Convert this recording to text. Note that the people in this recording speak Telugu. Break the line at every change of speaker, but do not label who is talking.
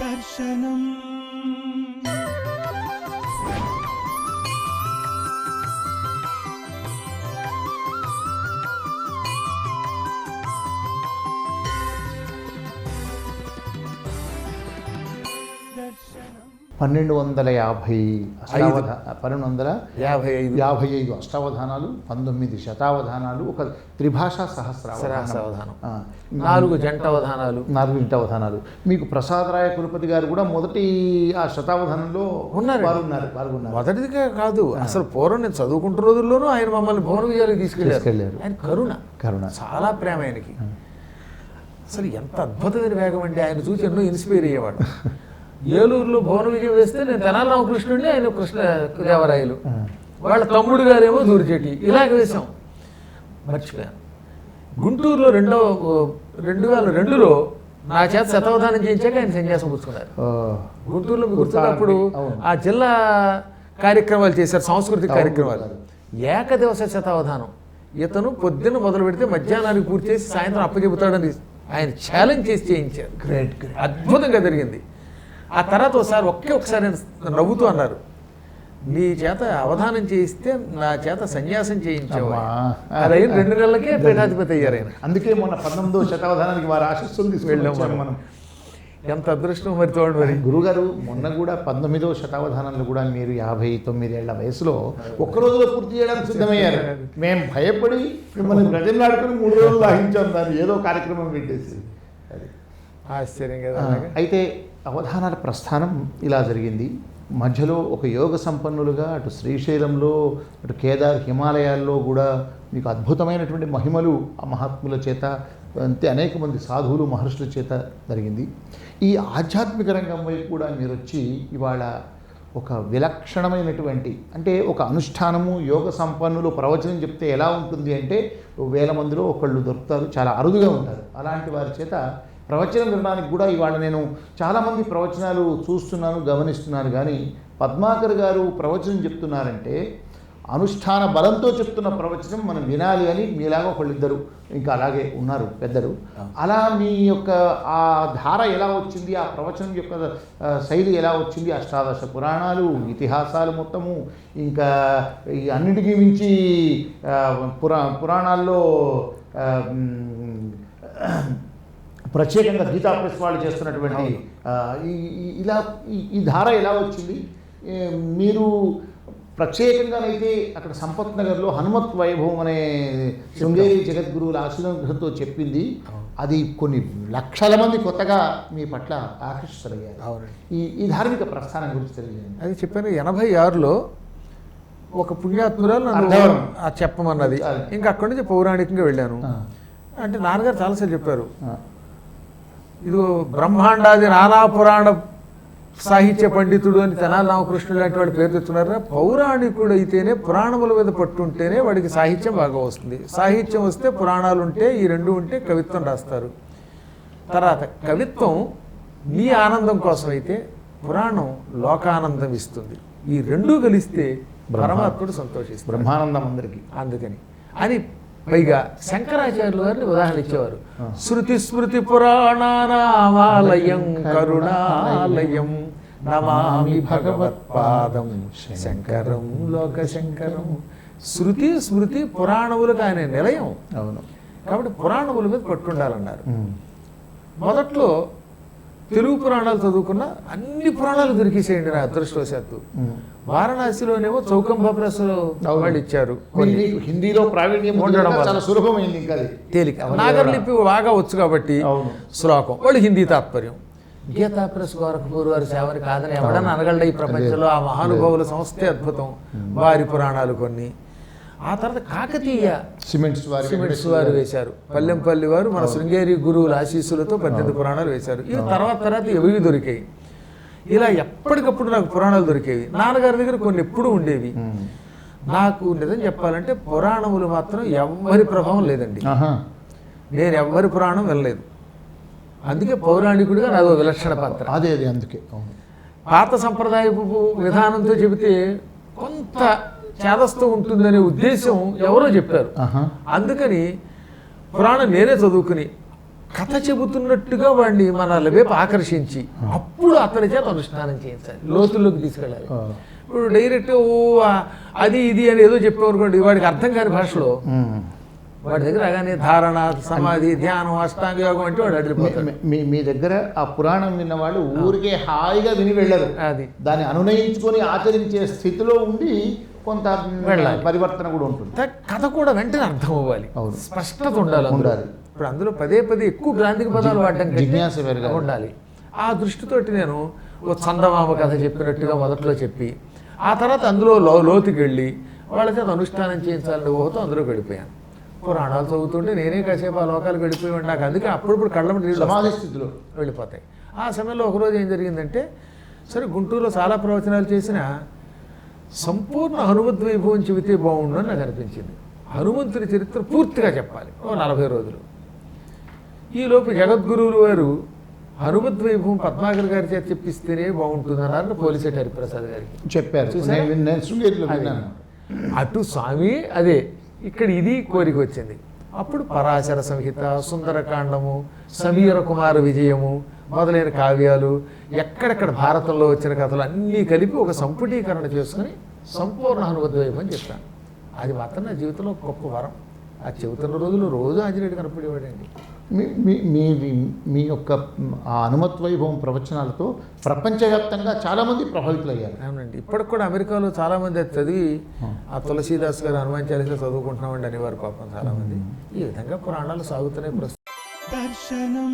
దర్శనం
పన్నెండు వందల యాభై అష్టావధా పన్నెండు వందల
యాభై ఐదు
యాభై ఐదు అష్టావధానాలు పంతొమ్మిది శతావధానాలు ఒక త్రిభాషా సహస్రావధానం.
నాలుగు జంట అవధానాలు
నాలుగు ఇంటి అవధానాలు మీకు ప్రసాదరాయ కులపతి గారు కూడా మొదటి ఆ శతావధానంలో
ఉన్నారు.
వారు ఉన్నారు పాల్గొన్నారు.
మొదటిదిగా కాదు అసలు పూర్వం నేను చదువుకుంటున్న రోజుల్లోనూ ఆయన మమ్మల్ని భువన విజయాలకు తీసుకెళ్ళారు. ఆయన కరుణ.
కరుణ.
చాలా ప్రేమ ఆయనకి. అసలు ఎంత అద్భుతమైన వేగం అండి. ఆయన చూసి ఎన్నో ఇన్స్పైర్ అయ్యేవాడు. ఏలూరులో భువన విజయం వేస్తే నేను తెనాలి రామకృష్ణుడిని ఆయన కృష్ణ దేవరాయలు. వాళ్ళ తమ్ముడు గారేమో దూరిచెట్టి ఇలాగ వేశాం. మర్చిపోయాను. గుంటూరులో రెండో రెండు వేల రెండులో నా చేత శతావధానం చేయించాక ఆయన సన్యాసం పుచ్చుకున్నారు. గుంటూరులో గుర్తున్నప్పుడు. ఆ జిల్లా కార్యక్రమాలు చేశారు సాంస్కృతిక కార్యక్రమాలు. ఏకదివస శతావధానం. ఇతను పొద్దున్న మొదలు పెడితే మధ్యాహ్నానికి పూర్తి చేసి సాయంత్రం అప్పచెబుతాడని ఆయన ఛాలెంజ్ చేసి చేయించారు.
గ్రేట్
అద్భుతంగా జరిగింది. ఆ తర్వాత ఒకసారి ఒకే ఒకసారి నవ్వుతూ అన్నారు. నీ చేత అవధానం చేయిస్తే నా చేత సన్యాసం చేయించావు
అమ్మా.
అది అయిన రెండు నెలలకే పీఠాధిపతి అయ్యారు ఆయన.
అందుకే మొన్న పంతొమ్మిదో శతావధానానికి వారి ఆశస్సులు
వెళ్ళాం
తీసుకెళ్ళాం
మనం. ఎంత అదృష్టం మరి తోడు మరి.
గురుగారు మొన్న కూడా పంతొమ్మిదో శతావధానంలో కూడా మీరు యాభై తొమ్మిదేళ్ళ వయసులో ఒక్క రోజులో పూర్తి చేయడానికి సిద్ధమయ్యారు. మేము భయపడి మిమ్మల్ని ప్రజలాడుకుని మూడు రోజులు లాహించాం దాన్ని. ఏదో కార్యక్రమం పెట్టేసి. అది.
ఆశ్చర్యం కదా
అయితే అవధానాల ప్రస్థానం ఇలా జరిగింది. మధ్యలో ఒక యోగ సంపన్నులుగా అటు శ్రీశైలంలో అటు కేదార్ హిమాలయాల్లో కూడా మీకు అద్భుతమైనటువంటి మహిమలు ఆ మహాత్ముల చేత అంతే అనేక మంది సాధువులు మహర్షుల చేత జరిగింది. ఈ ఆధ్యాత్మిక రంగం వైపు కూడా మీరు వచ్చి ఇవాళ ఒక విలక్షణమైనటువంటి అంటే ఒక అనుష్ఠానము యోగ సంపన్నులు ప్రవచనం చెప్తే ఎలా ఉంటుంది అంటే వేల మందిలో ఒకళ్ళు దొరుకుతారు చాలా అరుదుగా ఉంటారు. అలాంటి వారి చేత ప్రవచనం వినడానికి కూడా ఇవాళ నేను చాలామంది ప్రవచనాలు చూస్తున్నాను గమనిస్తున్నాను. కానీ పద్మాకర్ గారు ప్రవచనం చెప్తున్నారంటే అనుష్ఠాన బలంతో చెప్తున్న ప్రవచనం మనం వినాలి అని మీలాగా ఒకళ్ళిద్దరు ఇంకా అలాగే ఉన్నారు పెద్దలు. అలా మీ యొక్క ఆ ధార ఎలా వచ్చింది? ఆ ప్రవచనం యొక్క శైలి ఎలా వచ్చింది? అష్టాదశ పురాణాలు ఇతిహాసాలు మొత్తము ఇంకా ఈ అన్నిటికీ మించి పురా పురాణాల్లో ప్రత్యేకంగా గీతా ప్రెస్ వాళ్ళు చేస్తున్నటువంటి ఇలా ఈ- ధార ఎలా వచ్చింది? మీరు ప్రత్యేకంగానైతే అక్కడ సంపత్ నగర్లో హనుమత్ వైభవం అనే శృంగేరి జగద్గురువుల ఆశీర్వాదంతో చెప్పింది. అది కొన్ని లక్షల మంది కొత్తగా మీ పట్ల ఆకర్షితులయ్యారు. ఈ ఈ ధార్మిక ప్రస్థానం గురించి తెలియజేయండి.
అది చెప్పాను ఎనభై ఆరులో ఒక పుణ్యాత్మురాలు చెప్పమన్నది. ఇంకా అక్కడి నుంచి పౌరాణికంగా వెళ్ళాను. అంటే నాన్నగారు చాలాసార్లు చెప్పారు. ఇదిగో బ్రహ్మాండాది నానా పురాణ సాహిత్య పండితుడు అని తెనాలి రామకృష్ణుడు లాంటి వాడి పేరు తెచ్చున్నారా పౌరాణికుడు అయితేనే పురాణముల మీద పట్టుంటేనే వాడికి సాహిత్యం బాగా వస్తుంది. సాహిత్యం వస్తే పురాణాలు ఉంటే ఈ రెండు ఉంటే కవిత్వం రాస్తారు. తర్వాత కవిత్వం నీ ఆనందం కోసం అయితే పురాణం లోకానందం ఇస్తుంది. ఈ రెండూ కలిస్తే పరమాత్ముడు సంతోషిస్తాడు.
బ్రహ్మానందం అందరికీ.
అందుకని. అని పైగా శంకరాచార్యులు గారిని ఉదాహరణ ఇచ్చేవారు. శృతి స్మృతి పురాణానామాలయం కరుణాలయం నమామి భగవత్పాదం శంకరం లోక శంకరం శృతి స్మృతి పురాణములకు ఆయన నిలయం.
అవును.
కాబట్టి పురాణముల మీద పట్టుండాలన్నారు. మొదట్లో తెలుగు పురాణాలు చదువుకున్న అన్ని పురాణాలు దొరికేసేయండి నా అదృష్టవశాత్తు. వారణాసిలోనేమో చౌకంబ ప్రెస్లో వాళ్ళు ఇచ్చారు
హిందీలో ప్రావీణ్యం
ఉండడం.
చాలా సులభమైంది ఇంకా
తేలిక. నాగరలిపి బాగా వచ్చు కాబట్టి. శ్లోకం. వాళ్ళు హిందీ తాత్పర్యం. గీతా ప్రెస్ గోరఖపూర్ వారి సేవని కాదని ఎవడన్నా అనగలడా ఈ ప్రపంచంలో? ఆ మహానుభావుల సంస్థే అద్భుతం. వారి పురాణాలు కొన్ని. ఆ తర్వాత కాకతీయ
సిమెంట్స్ వారి
సిమెంట్స్ వారు వేశారు. పల్లెంపల్లి వారు మన శృంగేరి గురువుల ఆశీస్సులతో పద్దెనిమిది పురాణాలు వేశారు. ఇవి తర్వాత తర్వాత ఇవి దొరికాయి. ఇలా ఎప్పటికప్పుడు నాకు పురాణాలు దొరికేవి. నాన్నగారి దగ్గర కొన్ని ఎప్పుడు ఉండేవి. నాకు నిజం చెప్పాలంటే పురాణములు మాత్రం ఎవ్వరి ప్రభావం లేదండి. నేను ఎవ్వరి పురాణం వెళ్ళలేదు అందుకే పౌరాణికుడిగా నాదో విలక్షణ పాత్ర.
అదే అదే అందుకే.
పాత సంప్రదాయపు విధానంతో చెబితే కొంత చేదస్తూ ఉంటుందనే ఉద్దేశం ఎవరో చెప్పారు. అందుకని పురాణం నేనే చదువుకుని కథ చెబుతున్నట్టుగా వాడిని మన వైపు ఆకర్షించి అప్పుడు అతని చేత అనుష్ఠానం చేయించాలి. లోతుల్లోకి తీసుకెళ్ళాలి. ఇప్పుడు డైరెక్ట్ ఓ అది ఇది అని ఏదో చెప్పామనుకోండి వాడికి అర్థం కాని భాషలో. వాడి దగ్గర రాగానే ధారణ సమాధి ధ్యానం అష్టాంగ యోగం అంటే వాడు అడిగిపోతాడు
మీ మీ దగ్గర ఆ పురాణం విన్న వాళ్ళు ఊరికే హాయిగా విని వెళ్ళరు.
అది.
దాన్ని అనునయించుకొని ఆచరించే స్థితిలో ఉండి కొంత. పరివర్తన కూడా ఉంటుంది
కథ కూడా వెంటనే అర్థం అవ్వాలి. స్పష్టత ఉండాలి.
ఉండాలి.
ఇప్పుడు అందులో పదే పదే ఎక్కువ గ్రాంధిక పదాలు వాడడం
జిజ్ఞాస.
ఉండాలి ఆ దృష్టితోటి నేను ఓ చందమామ కథ చెప్పినట్టుగా మొదట్లో చెప్పి ఆ తర్వాత అందులో లో లోతుకి వెళ్ళి వాళ్ళ చేత అనుష్ఠానం చేయించాలని ఊహతో అందులో గడిపోయాను పురాణాలు చదువుతుంటే నేనే కాసేపు ఆ లోకాలు గడిపోయి నాకు అందుకే అప్పుడప్పుడు కళ్ళ
సమాధి. స్థితిలో
వెళ్ళిపోతాయి ఆ సమయంలో ఒకరోజు ఏం జరిగిందంటే సరే గుంటూరులో చాలా ప్రవచనాలు చేసిన సంపూర్ణ హనుమద్ వైభవం చెబితే బాగుండు అని నాకు అనిపించింది. హనుమంతుని చరిత్ర పూర్తిగా చెప్పాలి. ఓ నలభై రోజులు. ఈలోపు జగద్గురువులు వారు హనుమద్ వైభవం పద్మాకర్ గారి చేత చెప్పిస్తేనే బాగుంటుంది అన్నారు పోలిసెట్ హరిప్రసాద్ గారికి
చెప్పారు.
అటు స్వామి అదే ఇక్కడ ఇది కోరిక వచ్చింది. అప్పుడు పరాశర సంహిత సుందరకాండము సమీర కుమార విజయము మొదలైన కావ్యాలు ఎక్కడెక్కడ భారతంలో వచ్చిన కథలు అన్నీ కలిపి ఒక సంపుటీకరణ చేసుకుని సంపూర్ణ హనుమద్వైవం అని చెప్తాను అది మాత్రం నా జీవితంలో ఒక గొప్ప వరం. ఆ చెబుతున్న రోజులు రోజు ఆంజనేయుడు కనపడేవాడండి.
మీ మీ మీ మీ యొక్క ఆ అనుమత్ వైభవం ప్రవచనాలతో ప్రపంచవ్యాప్తంగా చాలామంది ప్రభావితులయ్యారు.
అవునండి. ఇప్పటికి కూడా అమెరికాలో చాలా మంది అది చదివి ఆ. తులసీదాస్ గారు హనుమాన్ చాలీసా చదువుకుంటున్నామండి అనేవారు పాపం చాలా మంది ఈ విధంగా పురాణాలు సాగుతున్నాయి ప్రస్తుతం.
దర్శనం